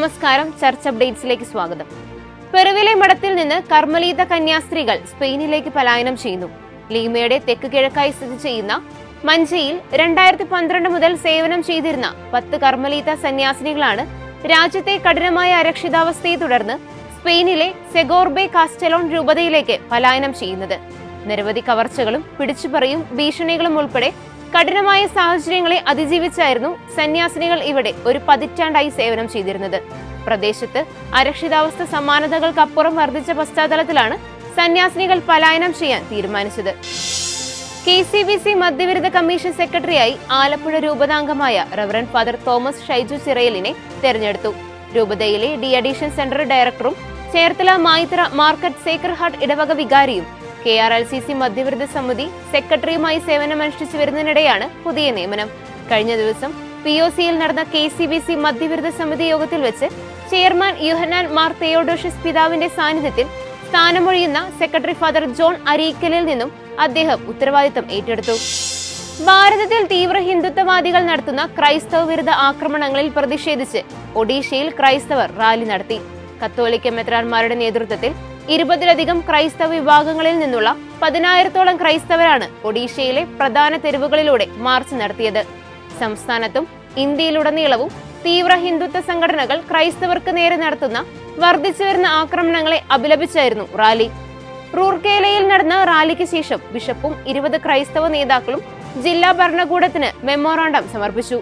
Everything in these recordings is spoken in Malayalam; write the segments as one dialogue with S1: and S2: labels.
S1: നമസ്കാരം ചർച്ച് അപ്ഡേറ്റ്സിലേക്ക് സ്വാഗതം. പെറുവിലെ മഠത്തിൽ നിന്ന് കർമ്മലീത കന്യാസ്ത്രീകൾ സ്പെയിനിലേക്ക് പലായനം ചെയ്യുന്നു. ലീമയുടെ തെക്ക് കിഴക്കായി സ്ഥിതി ചെയ്യുന്ന മഞ്ചയിൽ രണ്ടായിരത്തി പന്ത്രണ്ട് മുതൽ സേവനം ചെയ്തിരുന്ന പത്ത് കർമ്മലീത സന്യാസിനികളാണ് രാജ്യത്തെ കഠിനമായ അരക്ഷിതാവസ്ഥയെ തുടർന്ന് സ്പെയിനിലെ സെഗോർബെ കാസ്റ്റലോൺ രൂപതയിലേക്ക് പലായനം ചെയ്യുന്നത്. നിരവധി കവർച്ചകളും പിടിച്ചുപറിയും ഭീഷണികളും ഉൾപ്പെടെ കഠിനമായ സാഹചര്യങ്ങളെ അതിജീവിച്ചായിരുന്നു സന്യാസിനികൾ ഇവിടെ ഒരു പതിറ്റാണ്ടായി സേവനം ചെയ്തിരുന്നത്. പ്രദേശത്ത് അരക്ഷിതാവസ്ഥ സമാനതകൾക്കപ്പുറം വർദ്ധിച്ച പശ്ചാത്തലത്തിലാണ് സന്യാസിനികൾ പലായനം ചെയ്യാൻ തീരുമാനിച്ചത്. കെ സി ബി സി മദ്യവിരുദ്ധ കമ്മീഷൻ സെക്രട്ടറിയായി ആലപ്പുഴ രൂപതാംഗമായ റവറൻ ഫാദർ തോമസ് ഷൈജു ചിറയലിനെ തെരഞ്ഞെടുത്തു. രൂപതയിലെ ഡി അഡീഷൻ സെന്റർ ഡയറക്ടറും Cherthala Mayithara market sacred heart ഇടവക വികാരിയും K R L C C മധ്യവിരുദ്ധ സമിതി സെക്രട്ടറിയുമായി സേവനമനുഷ്ഠിച്ചു വരുന്നതിനിടെയാണ് പുതിയ നിയമനം. കഴിഞ്ഞ ദിവസം പി ഒ സിയിൽ നടന്ന കെ സി ബി സി മധ്യവിരുദ്ധ സമിതി യോഗത്തിൽ വെച്ച് ചെയർമാൻ യുഹനാൻ മാർ തെയോഡോഷ്യസ് പിതാവിന്റെ സാന്നിധ്യത്തിൽ സ്ഥാനമൊഴിയുന്ന സെക്രട്ടറി ഫാദർ ജോൺ അരീക്കലിൽ നിന്നും അദ്ദേഹം ഉത്തരവാദിത്തം ഏറ്റെടുത്തു. ഭാരതത്തിൽ തീവ്ര ഹിന്ദുത്വവാദികൾ നടത്തുന്ന ക്രൈസ്തവ വിരുദ്ധ ആക്രമണങ്ങളിൽ പ്രതിഷേധിച്ച് ഒഡീഷയിൽ ക്രൈസ്തവർ റാലി നടത്തി. കത്തോലിക്ക മെത്രാന്മാരുടെ നേതൃത്വത്തിൽ ഇരുപതിലധികം ക്രൈസ്തവ വിഭാഗങ്ങളിൽ നിന്നുള്ള പതിനായിരത്തോളം ക്രൈസ്തവരാണ് ഒഡീഷയിലെ പ്രധാന തെരുവുകളിലൂടെ മാർച്ച് നടത്തിയത്. സംസ്ഥാനത്തും ഇന്ത്യയിലുടനീളവും തീവ്ര ഹിന്ദുത്വ സംഘടനകൾ ക്രൈസ്തവർക്ക് നേരെ നടത്തുന്ന വർദ്ധിച്ചു വരുന്ന ആക്രമണങ്ങളെ അപലപിച്ചായിരുന്നു റാലി. റൂർക്കേലയിൽ നടന്ന റാലിക്ക് ശേഷം ബിഷപ്പും ഇരുപത് ക്രൈസ്തവ നേതാക്കളും ജില്ലാ ഭരണകൂടത്തിന് മെമ്മോറാണ്ടം സമർപ്പിച്ചു.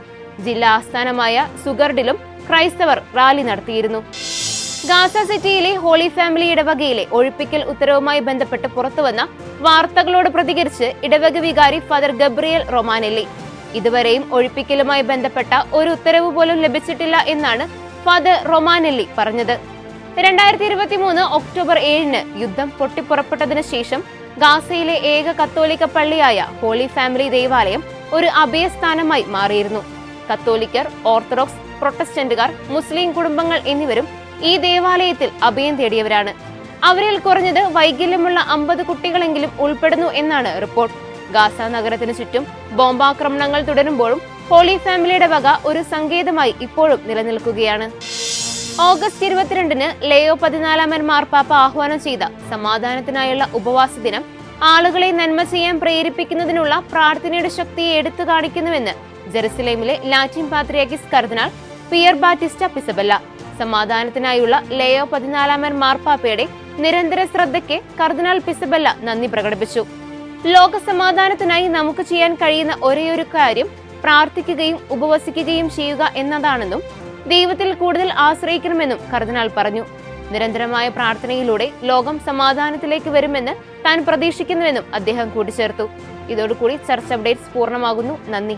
S1: ജില്ലാ ആസ്ഥാനമായ സുഗർഡിലും ക്രൈസ്തവർ റാലി നടത്തിയിരുന്നു. ഗാസ സിറ്റിയിലെ ഹോളി ഫാമിലി ഇടവകയിലെ ഒഴിപ്പിക്കൽ ഉത്തരവുമായി ബന്ധപ്പെട്ട് പുറത്തുവന്ന വാർത്തകളോട് പ്രതികരിച്ച് ഇടവക വികാരി ഫാദർ ഗബ്രിയൽ റൊമാനെല്ലി. ഇതുവരെയും ഒഴിപ്പിക്കലുമായി ബന്ധപ്പെട്ട ഒരു ഉത്തരവ് പോലും ലഭിച്ചിട്ടില്ല എന്നാണ് ഫാദർ റൊമാനെല്ലി പറഞ്ഞത്. രണ്ടായിരത്തി ഇരുപത്തി മൂന്ന് ഒക്ടോബർ ഏഴിന് യുദ്ധം പൊട്ടിപ്പുറപ്പെട്ടതിനു ശേഷം ഗാസയിലെ ഏക കത്തോലിക്ക പള്ളിയായ ഹോളി ഫാമിലി ദേവാലയം ഒരു അഭയസ്ഥാനമായി മാറിയിരുന്നു. കത്തോലിക്കർ ഓർത്തഡോക്സ് പ്രൊട്ടസ്റ്റന്റുകാർ മുസ്ലിം കുടുംബങ്ങൾ എന്നിവരും ഈ ദേവാലയത്തിൽ അഭയം തേടിയവരാണ്. അവരിൽ കുറഞ്ഞത് വൈകല്യമുള്ള അമ്പത് കുട്ടികളെങ്കിലും ഉൾപ്പെടുന്നു എന്നാണ് റിപ്പോർട്ട്. ഗാസ നഗരത്തിന് ചുറ്റും ബോംബാക്രമണങ്ങൾ തുടരുമ്പോഴും ഹോളി ഫാമിലിയുടെ വക ഒരു സങ്കേതമായി ഇപ്പോഴും നിലനിൽക്കുകയാണ്. ഓഗസ്റ്റ് ഇരുപത്തിരണ്ടിന് ലേയോ പതിനാലാമൻ മാർപ്പാപ്പ ആഹ്വാനം ചെയ്ത സമാധാനത്തിനായുള്ള ഉപവാസ ദിനം ആളുകളെ നന്മ ചെയ്യാൻ പ്രേരിപ്പിക്കുന്നതിനുള്ള പ്രാർത്ഥനയുടെ ശക്തിയെ എടുത്തു കാണിക്കുന്നുവെന്ന് ജെറുസലേമിലെ ലാറ്റിൻ പാത്രിയാക്കിസ് കർദിനാൾ പിയർ ബാറ്റിസ്റ്റ പിസബല്ല സമാധാനത്തിനായുള്ള ലേയോ പതിനാലാമൻ മാർപ്പാപ്പയുടെ നിരന്തര ശ്രദ്ധയ്ക്ക് കർദിനാൾ പിസബല്ല നന്ദി പ്രകടിപ്പിച്ചു. ലോക സമാധാനത്തിനായി നമുക്ക് ചെയ്യാൻ കഴിയുന്ന ഒരേയൊരു കാര്യം പ്രാർത്ഥിക്കുകയും ഉപവസിക്കുകയും ചെയ്യുക എന്നതാണെന്നും ദൈവത്തിൽ കൂടുതൽ ആശ്രയിക്കണമെന്നും കർദിനാൾ പറഞ്ഞു. നിരന്തരമായ പ്രാർത്ഥനയിലൂടെ ലോകം സമാധാനത്തിലേക്ക് വരുമെന്ന് താൻ പ്രതീക്ഷിക്കുന്നുവെന്നും അദ്ദേഹം കൂട്ടിച്ചേർത്തു. ഇതോടുകൂടി ചർച്ച് അപ്ഡേറ്റ്സ് പൂർണമാകുന്നു. നന്ദി.